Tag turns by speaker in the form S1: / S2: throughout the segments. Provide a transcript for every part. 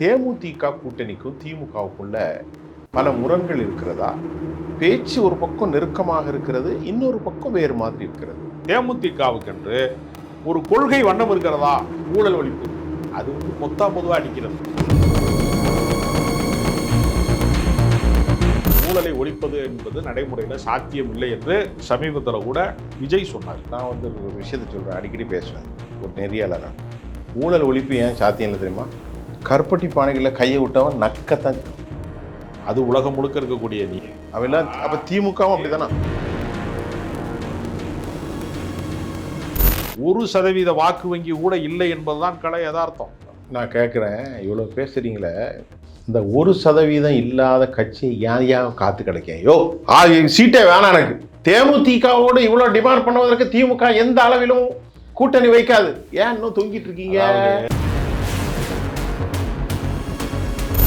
S1: தேமுதிக கூட்டணிக்கும் திமுகவுக்குள்ள பல முரண்கள் இருக்கிறதா? பேச்சு ஒரு பக்கம் நெருக்கமாக இருக்கிறது இன்னொரு பக்கம் வேறு மாதிரி இருக்கிறது.
S2: தேமுதிகவுக்கென்று ஒரு கொள்கை வண்ணம் இருக்கிறதா? ஊழல் ஒழிப்பு. அது வந்து மொத்தா பொதுவாக அடிக்கிறது. ஊழலை ஒழிப்பது என்பது நடைமுறையில் சாத்தியம் இல்லை என்று சமீபத்தில் கூட விஜய் சொன்னார்.
S1: நான் வந்து ஒரு விஷயத்தை சொல்கிறேன் அடிக்கடி பேசுவேன். ஒரு நெறியாளர்? ஊழல் ஒழிப்பு ஏன் சாத்தியம் இல்லை தெரியுமா? கருப்பட்டி பானைகளில் கையை விட்டவன் நக்கத்தான்.
S2: அது உலகம் முழுக்க இருக்கக்கூடிய நீ.
S1: அவெல்லாம் அப்போ திமுகவும் அப்படிதானா?
S2: ஒரு சதவீத வாக்கு வங்கி கூட இல்லை என்பதுதான் கலை யதார்த்தம்.
S1: நான் கேட்குறேன் இவ்வளோ பேசுறீங்களே. இந்த ஒரு சதவீதம் இல்லாத கட்சி ஏன் ஏன் காத்து கிடைக்கும் யோ ஆ, சீட்டே வேணாம் எனக்கு. தேமுதிகவோடு இவ்வளோ டிமாண்ட் பண்ணுவதற்கு திமுக எந்த அளவிலும் கூட்டணி வைக்காது. ஏன் இன்னும் தொங்கிட்டு இருக்கீங்க?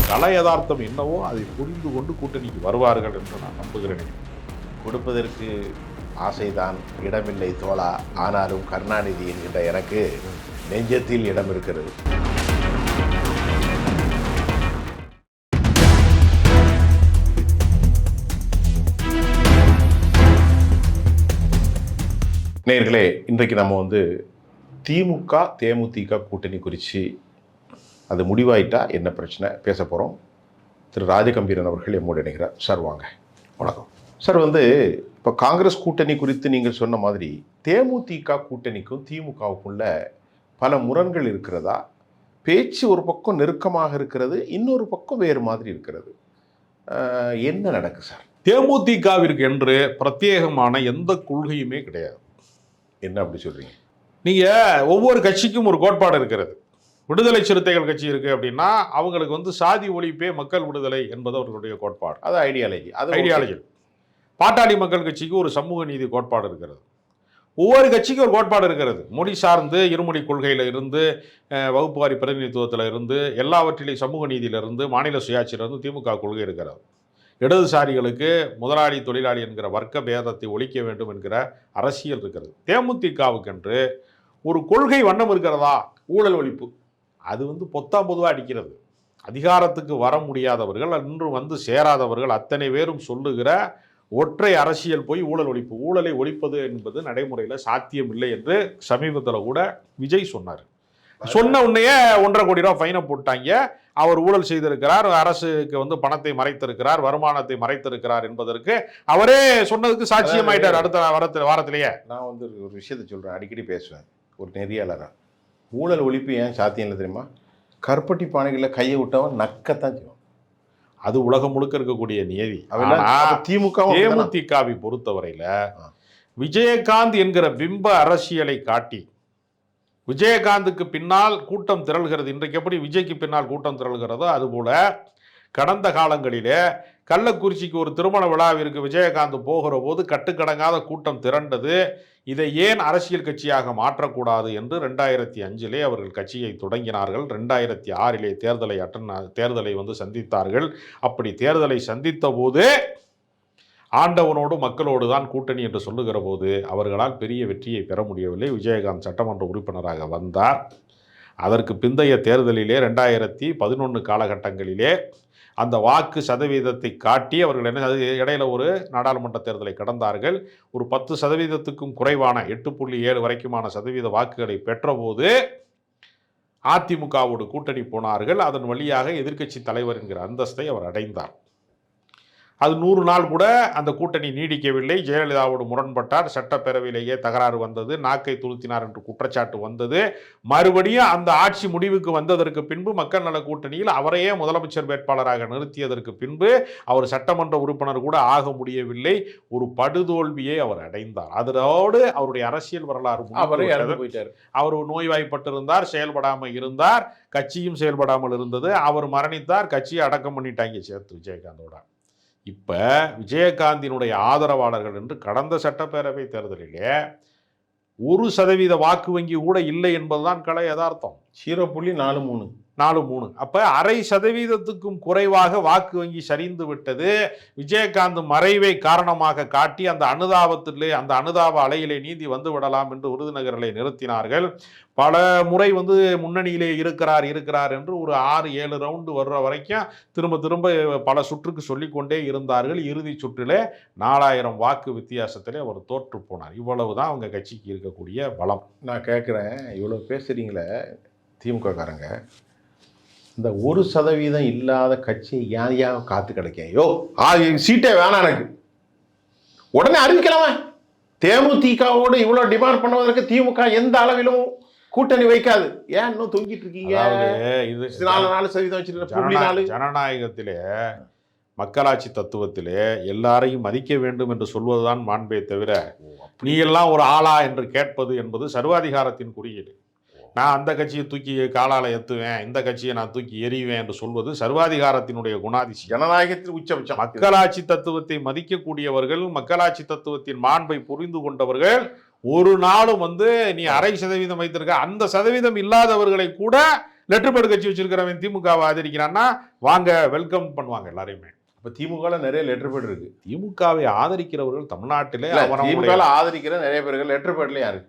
S2: கலை யதார்த்தம் என்னவோ அதை புரிந்து கொண்டு கூட்டணிக்கு வருவார்கள் என்று நான் நம்புகிறேன்.
S1: கொடுப்பதற்கு ஆசைதான் இடமில்லை தோழா. ஆனாலும் கருணாநிதி என்கின்ற எனக்கு நெஞ்சத்தில் இடம் இருக்கிறது. நேர்களே இன்றைக்கு நம்ம வந்து திமுக தேமுதிக கூட்டணி குறித்து அது முடிவாயிட்டா என்ன பிரச்சனை? பேச போகிறோம் திரு ராஜகம்பீரன் அவர்கள் எம்மோடு இணைகிறார். சார் வாங்க. வணக்கம். சார் வந்து இப்போ காங்கிரஸ் கூட்டணி குறித்து நீங்கள் சொன்ன மாதிரி தேமுதிக கூட்டணிக்கும் திமுகவுக்குள்ள பல முரண்கள் இருக்கிறதா? பேச்சு ஒரு பக்கம் நெருக்கமாக இருக்கிறது இன்னொரு பக்கம் வேறு மாதிரி இருக்கிறது. என்ன நடக்கு சார்?
S2: தேமுதிகவிற்கு என்று பிரத்யேகமான எந்த கொள்கையுமே கிடையாது.
S1: என்ன அப்படி சொல்றீங்க?
S2: நீங்க ஒவ்வொரு கட்சிக்கும் ஒரு கோட்பாடு இருக்கிறது. விடுதலை சிறுத்தைகள் கட்சி இருக்கு அப்படின்னா அவங்களுக்கு வந்து சாதி ஒழிப்பே மக்கள் விடுதலை என்பது அவர்களுடைய கோட்பாடு.
S1: அது ஐடியாலஜி அது
S2: ஐடியாலஜி பாட்டாளி மக்கள் கட்சிக்கு ஒரு சமூக நீதி கோட்பாடு இருக்கிறது. ஒவ்வொரு கட்சிக்கும் ஒரு கோட்பாடு இருக்கிறது. மொழி சார்ந்து இருமொழி கொள்கையில் இருந்து வகுப்புவாரி பிரதிநிதித்துவத்தில் இருந்து எல்லாவற்றிலையும் சமூக நீதியிலிருந்து மாநில சுயாட்சியிலிருந்து திமுக கொள்கை இருக்கிறது. இடதுசாரிகளுக்கு முதலாளி தொழிலாளி என்கிற வர்க்க பேதத்தை ஒழிக்க வேண்டும் என்கிற அரசியல் இருக்கிறது. தேமுதிகவுக்கென்று ஒரு கொள்கை வண்ணம் இருக்கிறதா? ஊழல் ஒழிப்பு. அது வந்து பொத்தா பொதுவாக அடிக்கிறது. அதிகாரத்துக்கு வர முடியாதவர்கள் இன்று வந்து சேராதவர்கள் அத்தனை பேரும் சொல்லுகிற ஒற்றை அரசியல் போய் ஊழல் ஒழிப்பு ஊழலை ஒழிப்பது என்பது நடைமுறையில் சாத்தியம் இல்லை என்று சமீபத்தில் கூட விஜய் சொன்னார். சொன்ன உடனேயே ஒன்றரை கோடி ரூபா ஃபைனை போட்டாங்க. அவர் ஊழல் செய்திருக்கிறார் அரசுக்கு வந்து பணத்தை மறைத்திருக்கிறார் வருமானத்தை மறைத்திருக்கிறார் என்பதற்கு அவரே சொன்னதுக்கு சாட்சியமாயிட்டார் அடுத்த வாரத்தில் வாரத்திலேயே.
S1: நான் வந்து ஒரு விஷயத்தை சொல்கிறேன் அடிக்கடி பேசுவேன் ஒரு நெறியாளராக ஊழல் ஒழிப்பு ஏன் சாத்தியம் இல்லை தெரியுமா கருப்பட்டி பானைகளில் கையை விட்டவன் நக்கத்தான் செய்வான்
S2: அது உலகம் முழுக்க இருக்கக்கூடிய நியதி
S1: அப்படிதானா?
S2: தேமுதிகவை பொறுத்தவரையில. விஜயகாந்த் என்கிற பிம்ப அரசியலை காட்டி விஜயகாந்துக்கு பின்னால் கூட்டம் திரள்கிறது இன்றைக்கு எப்படி விஜய்க்கு பின்னால் கூட்டம் திரள்கிறதோ அதுபோல கடந்த காலங்களிலே கள்ளக்குறிச்சிக்கு ஒரு திருமண விழாவிற்கு விஜயகாந்த் போகிற போது கட்டுக்கடங்காத கூட்டம் திரண்டது. இதை ஏன் அரசியல் கட்சியாக மாற்றக்கூடாது என்று ரெண்டாயிரத்தி அஞ்சிலே அவர்கள் கட்சியை தொடங்கினார்கள். ரெண்டாயிரத்தி ஆறிலே தேர்தலை அட்டன் தேர்தலை வந்து சந்தித்தார்கள். அப்படி தேர்தலை சந்தித்த போது ஆண்டவனோடு மக்களோடு தான் கூட்டணி என்று சொல்லுகிற போது அவர்களால் பெரிய வெற்றியை பெற முடியவில்லை. விஜயகாந்த் சட்டமன்ற உறுப்பினராக வந்தார். அதற்கு பிந்தைய தேர்தலிலே ரெண்டாயிரத்தி பதினொன்று காலகட்டங்களிலே அந்த வாக்கு சதவீதத்தை காட்டி அவர்கள் என்ன அது இடையில ஒரு நாடாளுமன்ற தேர்தலை கடந்தார்கள். ஒரு பத்து சதவீதத்துக்கும் குறைவான எட்டு புள்ளி ஏழு வரைக்குமான சதவீத வாக்குகளை பெற்றபோது அதிமுகவோடு கூட்டணி போனார்கள். அதன் வழியாக எதிர்க்கட்சி தலைவர் என்கிற அந்தஸ்தை அவர் அடைந்தார். அது நூறு நாள் கூட அந்த கூட்டணி நீடிக்கவில்லை. ஜெயலலிதாவோடு முரண்பட்டார். சட்டப்பேரவையிலேயே தகராறு வந்தது. நாக்கை துளுத்தினார் என்று குற்றச்சாட்டு வந்தது. மறுபடியும் அந்த ஆட்சி முடிவுக்கு வந்ததற்கு பின்பு மக்கள் நல கூட்டணியில் அவரையே முதலமைச்சர் வேட்பாளராக நிறுத்தியதற்கு பின்பு அவர் சட்டமன்ற உறுப்பினர் கூட ஆக முடியவில்லை. ஒரு படுதோல்வியை அவர் அடைந்தார். அதோடு அவருடைய அரசியல் வரலாறு
S1: அவரே போயிட்டாரு.
S2: அவர் நோய்வாய்ப்பட்டிருந்தார். செயல்படாமல் இருந்தார். கட்சியும் செயல்படாமல் இருந்தது. அவர் மரணித்தார். கட்சியை அடக்கம் பண்ணிட்டாங்க சேர்த்து விஜயகாந்தோட. இப்போ விஜயகாந்தினுடைய ஆதரவாளர்கள் என்று கடந்த சட்டப்பேரவை தேர்தலிலே ஒரு சதவீத வாக்கு வங்கி கூட இல்லை என்பதுதான் கலை யதார்த்தம்.
S1: ஜீரோ புள்ளி நாலு மூணு.
S2: நாலு மூணு. அப்போ அரை சதவீதத்துக்கும் குறைவாக வாக்கு வங்கி சரிந்து விட்டது. விஜயகாந்த் மறைவை காரணமாக காட்டி அந்த அனுதாபத்திலே அந்த அனுதாப அலையிலே நீந்தி வந்து விடலாம் என்று விருதுநகரிலே நிறுத்தினார்கள். பல முறை வந்து முன்னணியிலே இருக்கிறார் இருக்கிறார் என்று ஒரு ஆறு ஏழு ரவுண்டு வர்ற வரைக்கும் திரும்ப திரும்ப பல சுற்றுக்கு சொல்லிக்கொண்டே இருந்தார்கள். இறுதி சுற்றிலே நாலாயிரம் வாக்கு வித்தியாசத்திலே அவர் தோற்று போனார். இவ்வளவுதான் அவங்க கட்சிக்கு இருக்கக்கூடிய பலம்.
S1: நான் கேட்குறேன். இவ்வளோ பேசுகிறீங்களே திமுக காரங்க இந்த ஒரு சதவீதம் இல்லாத கட்சி ஏன் ஏன் காத்து கிடைக்கேன் யோ ஆ சீட்டே வேணாம் எனக்கு. உடனே அறிவிக்கலாமே. தேமுதிகவோடு இவ்வளோ டிமாண்ட் பண்ணுவதற்கு திமுக எந்த அளவிலும் கூட்டணி வைக்காது. ஏன் இன்னும் தொங்கிட்டு இருக்கீங்க?
S2: இது
S1: நாலு நாலு சதவீதம் வச்சிருக்க புள்ளி நாலு.
S2: ஜனநா- ஜனநாயகத்திலே மக்களாட்சி தத்துவத்திலே எல்லாரையும் மதிக்க வேண்டும் என்று சொல்வதுதான் மாண்பே தவிர நீ எல்லாம் ஒரு ஆளா என்று கேட்பது என்பது சர்வாதிகாரத்தின் குறியீடு. நான் அந்த கட்சியை தூக்கி காலால எத்துவேன் இந்த கட்சியை நான் தூக்கி எறிவேன் என்று சொல்வது சர்வாதிகாரத்தினுடைய குணாதிசயம்.
S1: ஜனநாயகத்தில் உச்சபட்சம்.
S2: மக்களாட்சி தத்துவத்தை மதிக்கக்கூடியவர்கள் மக்களாட்சி தத்துவத்தின் மாண்பை புரிந்து கொண்டவர்கள் ஒரு நாளும் வந்து நீ அரை சதவீதம் வைத்திருக்க அந்த சதவீதம் இல்லாதவர்களை கூட லெட்டர் பேட் கட்சி வச்சிருக்கிறவன் திமுகவை ஆதரிக்கிறான்னா வாங்க வெல்கம் பண்ணுவாங்க எல்லாரையுமே.
S1: இப்போ திமுகவில் நிறைய லெட்டர் பேட் இருக்கு.
S2: திமுகவை ஆதரிக்கிறவர்கள் தமிழ்நாட்டிலே
S1: திமுகவில் ஆதரிக்கிற நிறைய பேர்கள் லெட்டர் பேட்ல யாரு?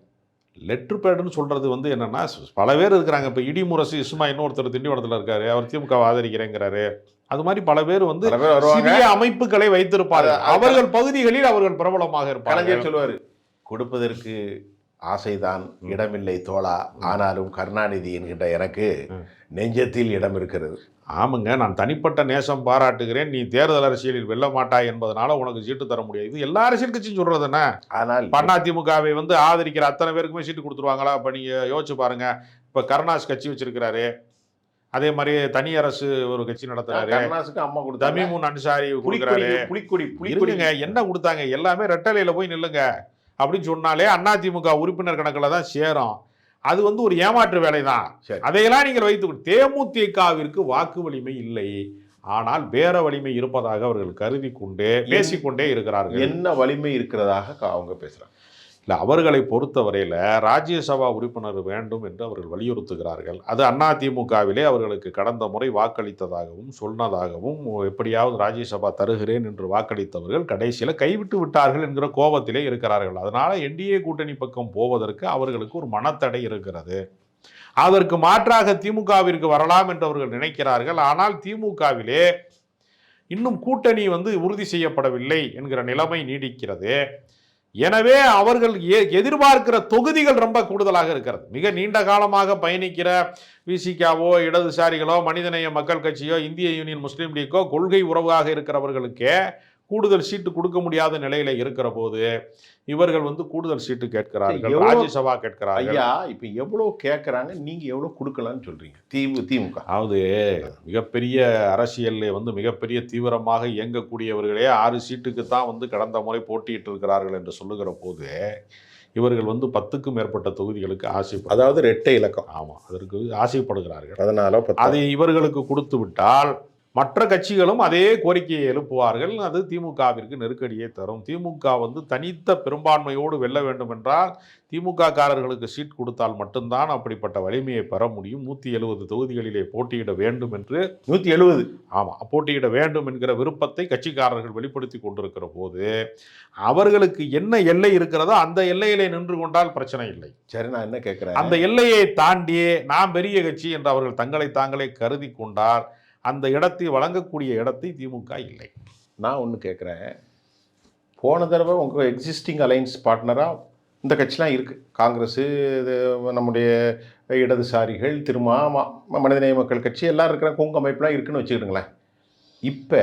S2: லெட்டர் பேடுன்னு சொல்றது வந்து என்னன்னா பல பேர் இருக்கிறாங்க. இப்போ இடிமுரசு இஸ்மா இன்னொருத்தர் திண்டிவனத்தில் இருக்காரு. அவர் திமுகவை ஆதரிக்கிறேங்கிறாரு. அது மாதிரி பல பேர் வந்து சிறிய அமைப்புகளை வைத்திருப்பார்கள். அவர்கள் பகுதிகளில் அவர்கள் பிரபலமாக இருப்பார்கள்.
S1: சொல்லுவாரு கொடுப்பதற்கு ஆசைதான் இடமில்லை தோழா. ஆனாலும் கருணாநிதி என்கின்ற எனக்கு. நெஞ்சத்தில் இடம் இருக்கிறது.
S2: ஆமாங்க நான் தனிப்பட்ட நேசம் பாராட்டுகிறேன். நீ தேர்தல் அரசியலில் வெல்ல மாட்டாய் என்பதனால உனக்கு சீட்டு தர முடியாது. இது எல்லா அரசியல் கட்சியும் சொல்றது என்ன?
S1: ஆனால்
S2: அதிமுகவை வந்து ஆதரிக்கிற அத்தனை பேருக்குமே சீட்டு கொடுத்துருவாங்களா? அப்ப நீங்க யோசிச்சு பாருங்க. இப்ப கருணாஸ் கட்சி வச்சிருக்கிறாரு. அதே மாதிரி தனி அரசு ஒரு கட்சி நடத்துறாரு.
S1: கருணாசுக்கு அம்மா கொடுத்தாங்க
S2: தமிமுன் அன்சாரி கொடுக்குறாரு.
S1: புலிக்கொடி புலிக்கொடி.
S2: என்ன கொடுத்தாங்க? எல்லாமே ரெட்டலையில போய் நில்லுங்க. அப்படின்னு சொன்னாலே அதிமுக உறுப்பினர் கணக்கில் தான் சேரும். அது வந்து ஒரு ஏமாற்று வேலை தான். அதையெல்லாம் நீங்கள் வைத்து தேமுதிகவிற்கு வாக்கு வலிமை இல்லை. ஆனால் பேர வலிமை இருப்பதாக அவர்கள் கருதி கொண்டு பேசிக்கொண்டே இருக்கிறார்கள்.
S1: என்ன வலிமை இருக்கிறதாக அவங்க பேசுறாங்க.
S2: இல்லை அவர்களை பொறுத்தவரையில் ராஜ்யசபா உறுப்பினர் வேண்டும் என்று அவர்கள் வலியுறுத்துகிறார்கள். அது அதிமுகவிலே அவர்களுக்கு கடந்த முறை வாக்களித்ததாகவும் சொன்னதாகவும் எப்படியாவது ராஜ்யசபா தருகிறேன் என்று வாக்களித்தவர்கள் கடைசியில் கைவிட்டு விட்டார்கள் என்கிற கோபத்திலே இருக்கிறார்கள். அதனால் என்டிஏ கூட்டணி பக்கம் போவதற்கு அவர்களுக்கு ஒரு மனத்தடை இருக்கிறது. அதற்கு மாற்றாக திமுகவிற்கு வரலாம் என்று அவர்கள் நினைக்கிறார்கள். ஆனால் திமுகவிலே இன்னும் கூட்டணி வந்து உறுதி செய்யப்படவில்லை என்கிற நிலைமை நீடிக்கிறது. எனவே அவர்கள் எ- எதிர்பார்க்கிற தொகுதிகள் ரொம்ப கூடுதலாக இருக்கிறது. மிக நீண்ட காலமாக பயணிக்கிற விசிகாவோ இடதுசாரிகளோ மனிதநேய மக்கள் கட்சியோ இந்திய யூனியன் முஸ்லீம் லீக்கோ கொள்கை உறவாக இருக்கிறவர்களுக்கே கூடுதல் சீட்டு கொடுக்க முடியாத நிலையில இருக்கிற போது இவர்கள் வந்து கூடுதல் சீட்டு கேட்கிறார்கள் ராஜ்யசபா கேட்கிறார்கள்.
S1: ஐயா இப்ப எவ்வளவு கேட்கறாங்க நீங்க எவ்வளவு கொடுக்கலாம்னு சொல்றீங்க. திமு திமுக.
S2: அதாவது மிகப்பெரிய அரசியலில் வந்து மிகப்பெரிய தீவிரமாக இயங்கக்கூடியவர்களே ஆறு சீட்டுக்கு தான் வந்து கடந்த முறை போட்டியிட்டு இருக்கிறார்கள் என்று சொல்லுகிற போது இவர்கள் வந்து பத்துக்கும் மேற்பட்ட தொகுதிகளுக்கு ஆசைப்பட
S1: அதாவது ரெட்டை இலக்கம்.
S2: ஆமாம் அதற்கு ஆசைப்படுகிறார்கள்.
S1: அதனால
S2: அதை இவர்களுக்கு கொடுத்து விட்டால் மற்ற கட்சிகளும் அதே கோரிக்கையை எழுப்புவார்கள். அது திமுகவிற்கு நெருக்கடியை தரும். திமுக வந்து தனித்த பெரும்பான்மையோடு வெல்ல வேண்டும் என்றால் திமுக காரர்களுக்கு சீட் கொடுத்தால் மட்டும்தான் அப்படிப்பட்ட வலிமையை பெற முடியும். நூற்றி எழுபது தொகுதிகளிலே போட்டியிட வேண்டும் என்று
S1: நூத்தி எழுபது
S2: ஆமாம் போட்டியிட வேண்டும் என்கிற விருப்பத்தை கட்சிக்காரர்கள் வெளிப்படுத்தி கொண்டிருக்கிற போது அவர்களுக்கு என்ன எல்லை இருக்கிறதோ அந்த எல்லையிலே நின்று கொண்டால் பிரச்சனை இல்லை.
S1: சரி நான் என்ன கேட்கிறேன்
S2: அந்த எல்லையை தாண்டி நாம் பெரிய கட்சி என்று அவர்கள் தங்களை தாங்களே கருதி கொண்டால் அந்த இடத்தை வழங்கக்கூடிய இடத்தை திமுக இல்லை.
S1: நான் ஒன்று கேட்குறேன் போன தடவை உங்கள் எக்ஸிஸ்டிங் அலைன்ஸ் பார்ட்னராக இந்த கட்சிலாம் இருக்குது காங்கிரஸ் இது நம்முடைய இடதுசாரிகள் திருமா ம- மனிதநேய மக்கள் கட்சி எல்லாம் இருக்கிற கொங்கு அமைப்புலாம் இருக்குன்னு வச்சுக்கிடுங்களேன். இப்போ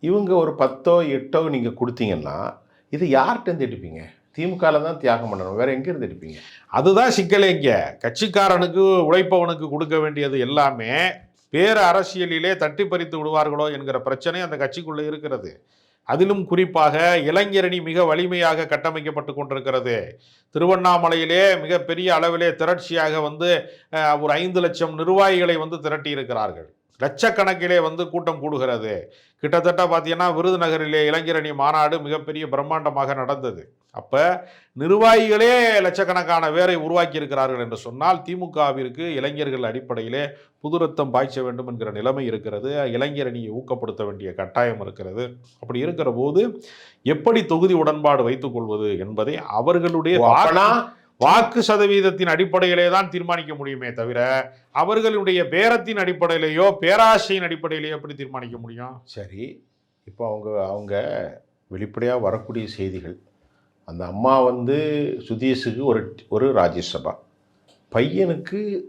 S1: இவங்க ஒரு பத்தோ எட்டோ நீங்கள் கொடுத்தீங்கன்னா இது யார்கிட்டேருந்து எடுப்பீங்க? திமுகவில் தான் தியாகம் பண்ணணும். வேறு எங்கேருந்து எடுப்பீங்க?
S2: அதுதான் சிக்கலே இங்க. கட்சிக்காரனுக்கு உழைப்பவனுக்கு கொடுக்க வேண்டியது எல்லாமே பேர அரசியலிலே தட்டி பறித்து விடுவார்களோ என்கிற பிரச்சனை அந்த கட்சிக்குள்ளே இருக்கிறது. அதிலும் குறிப்பாக இளைஞரணி மிக வலிமையாக கட்டமைக்கப்பட்டு கொண்டிருக்கிறது. திருவண்ணாமலையிலே மிகப்பெரிய அளவிலே திரட்சியாக வந்து ஒரு ஐந்து லட்சம் நிர்வாகிகளை வந்து திரட்டி இருக்கிறார்கள் லட்சக்கணக்கிலே வந்து கூட்டம் கூடுகிறது. கிட்டத்தட்ட பார்த்தீங்கன்னா விருதுநகரிலே இளைஞரணி மாநாடு மிகப்பெரிய பிரம்மாண்டமாக நடந்தது. அப்போ நிர்வாகிகளே லட்சக்கணக்கான பேரை உருவாக்கி இருக்கிறார்கள் என்று சொன்னால் திமுகவிற்கு இளைஞர்கள் அடிப்படையிலே புது ரத்தம் பாய்ச்ச வேண்டும் என்கிற நிலைமை இருக்கிறது. இளைஞரணியை ஊக்கப்படுத்த வேண்டிய கட்டாயம் இருக்கிறது. அப்படி இருக்கிற போது எப்படி தொகுதி உடன்பாடு வைத்துக் கொள்வது என்பதை அவர்களுடைய வாக்கு- சதவீதத்தின் அடிப்படையிலே தான் தீர்மானிக்க முடியுமே தவிர அவர்களுடைய பேரத்தின் அடிப்படையிலேயோ பேராசையின் அடிப்படையிலேயோ எப்படி தீர்மானிக்க முடியும்?
S1: சரி. இப்போ அவங்க அவங்க வெளிப்படையாக வரக்கூடிய செய்திகள். அந்த அம்மா வந்து சுதீஷுக்கு ஒரு ஒரு ராஜ்யசபா. பையனுக்கு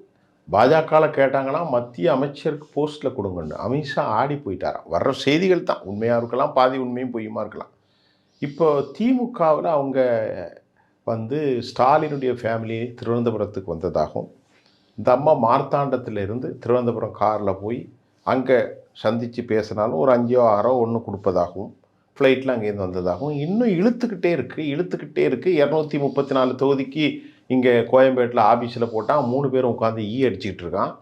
S1: பாஜகவில் கேட்டாங்கன்னா மத்திய அமைச்சருக்கு போஸ்ட்டில் கொடுங்கன்னு. அமித்ஷா ஆடி போயிட்டாராம் வர்ற செய்திகள் தான். உண்மையாக இருக்கலாம் பாதி உண்மையும் பொய்யுமா இருக்கலாம். இப்போ திமுகவில் அவங்க வந்து ஸ்டாலினுடைய ஃபேமிலி திருவனந்தபுரத்துக்கு வந்ததாகவும் இந்த அம்மா மார்த்தாண்டத்திலிருந்து திருவனந்தபுரம் காரில் போய் அங்கே சந்தித்து பேசினாலும் ஒரு அஞ்சோ ஆறோ ஒன்று கொடுப்பதாகவும் ஃப்ளைட்டில் அங்கேருந்து வந்ததாகவும் இன்னும் இழுத்துக்கிட்டே இருக்குது இழுத்துக்கிட்டே இருக்குது இரநூத்தி முப்பத்தி நாலு தொகுதிக்கு இங்கே கோயம்பேட்டில் ஆஃபீஸில் போட்டால் மூணு பேரும் உட்காந்து ஈ e அடிச்சுக்கிட்டு இருக்கான்.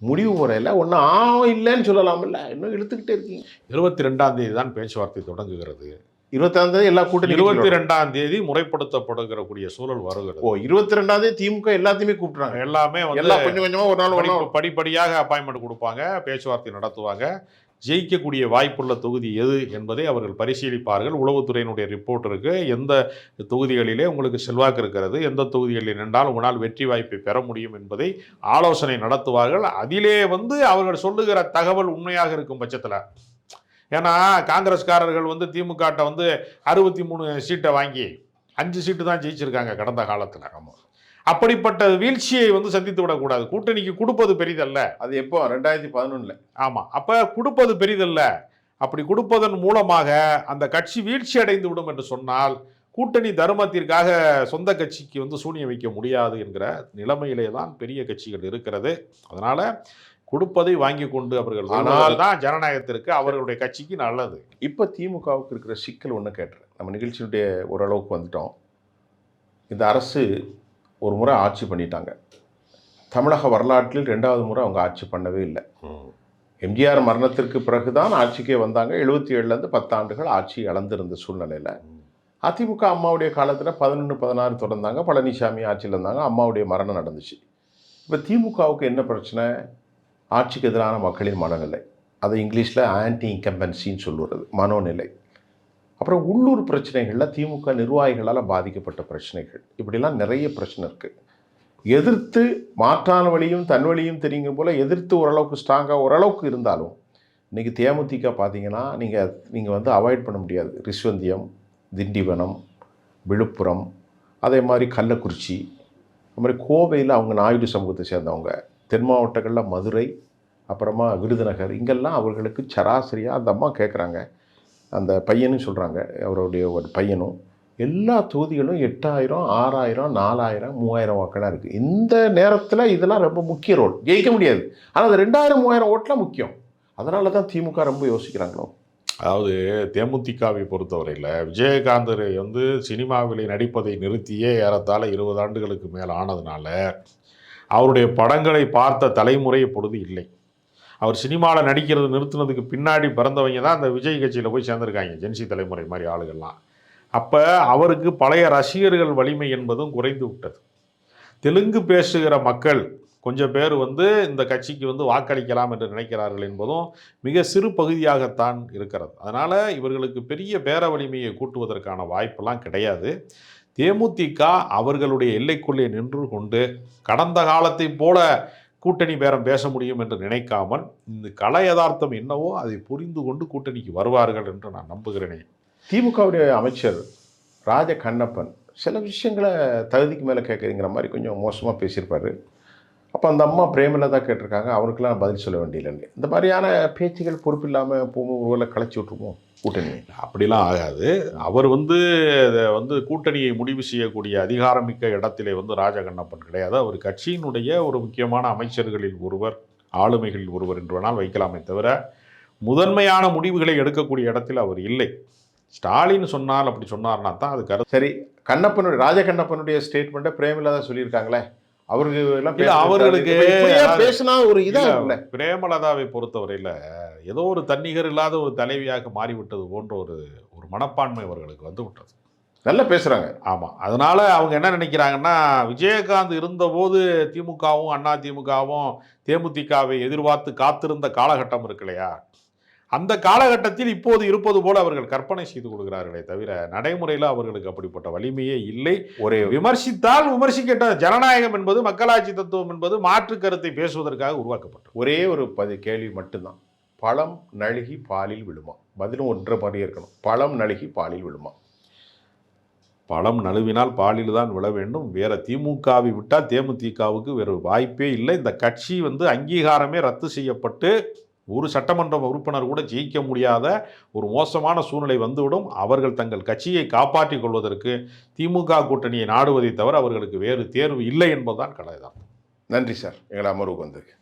S1: முடிவு முறையில் ஒன்றும் ஆ இல்லைன்னு சொல்லலாம்ல. இன்னும் இழுத்துக்கிட்டே இருக்கீங்க.
S2: இருபத்தி ரெண்டாம் தேதி தான் பேச்சுவார்த்தை தொடங்குகிறது.
S1: இருபத்தாம் தேதி எல்லா கூட்டணி
S2: இருபத்தி ரெண்டாம் தேதி முறைப்படுத்தப்படுகிற கூடிய சூழல் வருகிறது.
S1: ஓ இருபத்தி ரெண்டாம் தேதி திமுக எல்லாத்தையுமே கூப்பிட்றாங்க
S2: எல்லாமே வந்து
S1: எல்லாம் கொஞ்சம் கொஞ்சமாக ஒரு நாள்
S2: படிப்படியாக அப்பாயின்மெண்ட் கொடுப்பாங்க பேச்சுவார்த்தை நடத்துவாங்க. ஜெயிக்கக்கூடிய வாய்ப்புள்ள தொகுதி எது என்பதை அவர்கள் பரிசீலிப்பார்கள். உளவுத்துறையினுடைய ரிப்போர்ட் எந்த தொகுதிகளிலே உங்களுக்கு செல்வாக்கு இருக்கிறது எந்த தொகுதிகளில் நின்றால் உங்களால் வெற்றி வாய்ப்பை பெற முடியும் என்பதை ஆலோசனை நடத்துவார்கள். அதிலே வந்து அவர்கள் சொல்லுகிற தகவல் உண்மையாக இருக்கும் பட்சத்தில் ஏன்னா காங்கிரஸ்காரர்கள் வந்து திமுகட்ட வந்து அறுபத்தி மூணு சீட்டை வாங்கி அஞ்சு சீட்டு தான் ஜெயிச்சிருக்காங்க கடந்த காலத்தில்.
S1: ஆமாம்
S2: அப்படிப்பட்ட வீழ்ச்சியை வந்து சந்தித்து விடக்கூடாது. கூட்டணிக்கு கொடுப்பது பெரிதல்ல.
S1: அது எப்போ? ரெண்டாயிரத்தி பதினொன்றில்
S2: ஆமாம் அப்போ கொடுப்பது பெரிதல்ல. அப்படி கொடுப்பதன் மூலமாக அந்த கட்சி வீழ்ச்சி அடைந்து விடும் என்று சொன்னால் கூட்டணி தர்மத்திற்காக சொந்த கட்சிக்கு வந்து சூனியம் வைக்க முடியாது என்கிற நிலைமையிலே தான் பெரிய கட்சிகள் இருக்கிறது. அதனால கொடுப்பதை வாங்கி கொண்டு அவர்கள்
S1: ஆனால்
S2: தான் ஜனநாயகத்திற்கு அவர்களுடைய கட்சிக்கு நல்லது.
S1: இப்போ திமுகவுக்கு இருக்கிற சிக்கல் ஒன்று கேட்டுறேன் நம்ம நிகழ்ச்சியினுடைய ஓரளவுக்கு வந்துட்டோம். இந்த அரசு ஒரு முறை ஆட்சி பண்ணிட்டாங்க. தமிழக வரலாற்றில் ரெண்டாவது முறை அவங்க ஆட்சி பண்ணவே இல்லை. எம்ஜிஆர் மரணத்திற்கு பிறகுதான் ஆட்சிக்கே வந்தாங்க. எழுபத்தி ஏழுலேருந்து பத்தாண்டுகள் ஆட்சி இழந்திருந்த சூழ்நிலையில். அதிமுக அம்மாவுடைய காலத்தில் பதினொன்று பதினாறு தொடர்ந்தாங்க. பழனிசாமி ஆட்சியில் இருந்தாங்க. அம்மாவுடைய மரணம் நடந்துச்சு. இப்போ திமுகவுக்கு என்ன பிரச்சனை? ஆட்சிக்கு எதிரான மக்களின் மனநிலை. அதை இங்கிலீஷில் ஆன்டி இன்கம்பன்சின்னு சொல்லுறது மனோநிலை. அப்புறம் உள்ளூர் பிரச்சனைகளில் திமுக நிர்வாகிகளால் பாதிக்கப்பட்ட பிரச்சனைகள். இப்படிலாம் நிறைய பிரச்சனை இருக்குது எதிர்த்து மாற்றான வழியும் தன் வழியும் தெரியுங்க போல் எதிர்த்து ஓரளவுக்கு ஸ்ட்ராங்காக ஓரளவுக்கு இருந்தாலும் இன்றைக்கி தேமுதிக பார்த்தீங்கன்னா நீங்கள் நீங்கள் வந்து அவாய்ட் பண்ண முடியாது. ரிஸ்வந்தியம் திண்டிவனம் விழுப்புரம் அதே மாதிரி கள்ளக்குறிச்சி அது மாதிரி கோவையில் அவங்க நாயுடு சமூகத்தை சேர்ந்தவங்க தென் மாவட்டங்களில் மதுரை அப்புறமா விருதுநகர் இங்கெல்லாம் அவர்களுக்கு சராசரியாக அந்த அம்மா கேட்குறாங்க அந்த பையனும் சொல்கிறாங்க அவருடைய ஒரு பையனும் எல்லா தொகுதிகளும் எட்டாயிரம் ஆறாயிரம் நாலாயிரம் மூவாயிரம் வாக்கெல்லாம் இருக்குது இந்த நேரத்தில் இதெல்லாம் ரொம்ப முக்கிய ரோல். ஜெயிக்க முடியாது. ஆனால் அந்த ரெண்டாயிரம் மூவாயிரம் ஓட்டெலாம் முக்கியம். அதனால தான் திமுக ரொம்ப யோசிக்கிறாங்களோ?
S2: அதாவது தேமுதிகவை பொறுத்தவரையில் விஜயகாந்த் வந்து சினிமாவில் நடிப்பதை நிறுத்தியே ஏறத்தாழ இருபது ஆண்டுகளுக்கு மேல் ஆனதுனால அவருடைய படங்களை பார்த்த தலைமுறை இப்பொழுது இல்லை. அவர் சினிமாவில் நடிக்கிறது நிறுத்தினதுக்கு பின்னாடி பிறந்தவங்க தான் அந்த விஜய் கட்சியில் போய் சேர்ந்துருக்காங்க ஜென்சி தலைமுறை மாதிரி ஆளுகள்லாம். அப்போ அவருக்கு பழைய ரசிகர்கள் வலிமை என்பதும் குறைந்து விட்டது. தெலுங்கு பேசுகிற மக்கள் கொஞ்சம் பேர் வந்து இந்த கட்சிக்கு வந்து வாக்களிக்கலாம் என்று நினைக்கிறார்கள் என்பதும் மிக சிறு பகுதியாகத்தான் இருக்கிறது. அதனால் இவர்களுக்கு பெரிய பேர வலிமையை கூட்டுவதற்கான வாய்ப்பெல்லாம் கிடையாது. தேமுதிக அவர்களுடைய எல்லைக்குள்ளே நின்று கொண்டு கடந்த காலத்தை போல கூட்டணி பேரம் பேச முடியும் என்று நினைக்காமல் இந்த கல யதார்த்தம் என்னவோ அதை புரிந்து கொண்டு கூட்டணிக்கு வருவார்கள் என்று நான் நம்புகிறேனே.
S1: திமுகவுடைய அமைச்சர் ராஜ கண்ணப்பன் சில விஷயங்களை தகுதிக்கு மேலே கேட்குறீங்கிற மாதிரி கொஞ்சம் மோசமாக பேசியிருப்பார். அப்போ அந்த அம்மா பிரேமலதா கேட்டிருக்காங்க. அவருக்கெல்லாம் பதில் சொல்ல வேண்டியதில்லை. இந்த மாதிரியான பேச்சுகள் பொறுப்பு இல்லாமல் ஒருவேளை களைச்சி விட்ருமோ கூட்டணி.
S2: அப்படிலாம் ஆகாது. அவர் வந்து வந்து கூட்டணியை முடிவு செய்யக்கூடிய அதிகாரமிக்க இடத்திலே வந்து ராஜகண்ணப்பன் கிடையாது. அவர் கட்சியினுடைய ஒரு முக்கியமான அமைச்சர்களில் ஒருவர் ஆளுமைகளில் ஒருவர் என்று வேணால் வைக்கலாமே தவிர முதன்மையான முடிவுகளை எடுக்கக்கூடிய இடத்தில் அவர் இல்லை. ஸ்டாலின் சொன்னால் அப்படி சொன்னார்னா தான் அது கருத்து
S1: சரி கண்ணப்பனுடைய ராஜ கண்ணப்பனுடைய ஸ்டேட்மெண்ட்டை பிரேமலதா சொல்லியிருக்காங்களே.
S2: அவர்களுக்கு அதாவது-
S1: பேசினா ஒரு இதா
S2: பிரேமலதாவை பொறுத்தவரையில ஏதோ ஒரு தன்னிகர் இல்லாத ஒரு தலைவியாக மாறிவிட்டது போன்ற ஒரு ஒரு மனப்பான்மை அவர்களுக்கு வந்து விட்டது.
S1: நல்லா பேசுறாங்க.
S2: ஆமா. அதனால அவங்க என்ன நினைக்கிறாங்கன்னா விஜயகாந்த் இருந்தபோது திமுகவும் அண்ணா திமுகவும் தேமுதிகவை எதிர்பார்த்து காத்திருந்த காலகட்டம் இருக்கு இல்லையா? அந்த காலகட்டத்தில் இப்போது இருப்பது போல அவர்கள் கற்பனை செய்து கொடுக்கிறார்களே தவிர நடைமுறையில் அவர்களுக்கு அப்படிப்பட்ட வலிமையே இல்லை.
S1: ஒரே
S2: விமர்சித்தால் விமர்சிக்கட்ட ஜனநாயகம் என்பது மக்களாட்சி தத்துவம் என்பது மாற்று கருத்தை பேசுவதற்காக உருவாக்கப்பட்டது.
S1: ஒரே ஒரு பதி கேள்வி மட்டும்தான். பழம் நழுகி பாலில் விழுமா? பதிலும் ஒன்றரை மாதிரி இருக்கணும். பழம் நழுகி பாலில் விழுமா?
S2: பழம் நழுவினால் பாலில் தான் விழ வேண்டும். வேற திமுகவை விட்டால் தேமுதிகவுக்கு வேறு வாய்ப்பே இல்லை. இந்த கட்சி வந்து அங்கீகாரமே ரத்து செய்யப்பட்டு ஒரு சட்டமன்ற உறுப்பினர் கூட ஜெயிக்க முடியாத ஒரு மோசமான சூழ்நிலை வந்துவிடும். அவர்கள் தங்கள் கட்சியை காப்பாற்றிக் கொள்வதற்கு திமுக கூட்டணியை நாடுவதை தவிர அவர்களுக்கு வேறு தேர்வு இல்லை என்பதுதான் கலைதான்
S1: நன்றி சார். எங்களை அமர்வுக்கு வந்திருக்கு.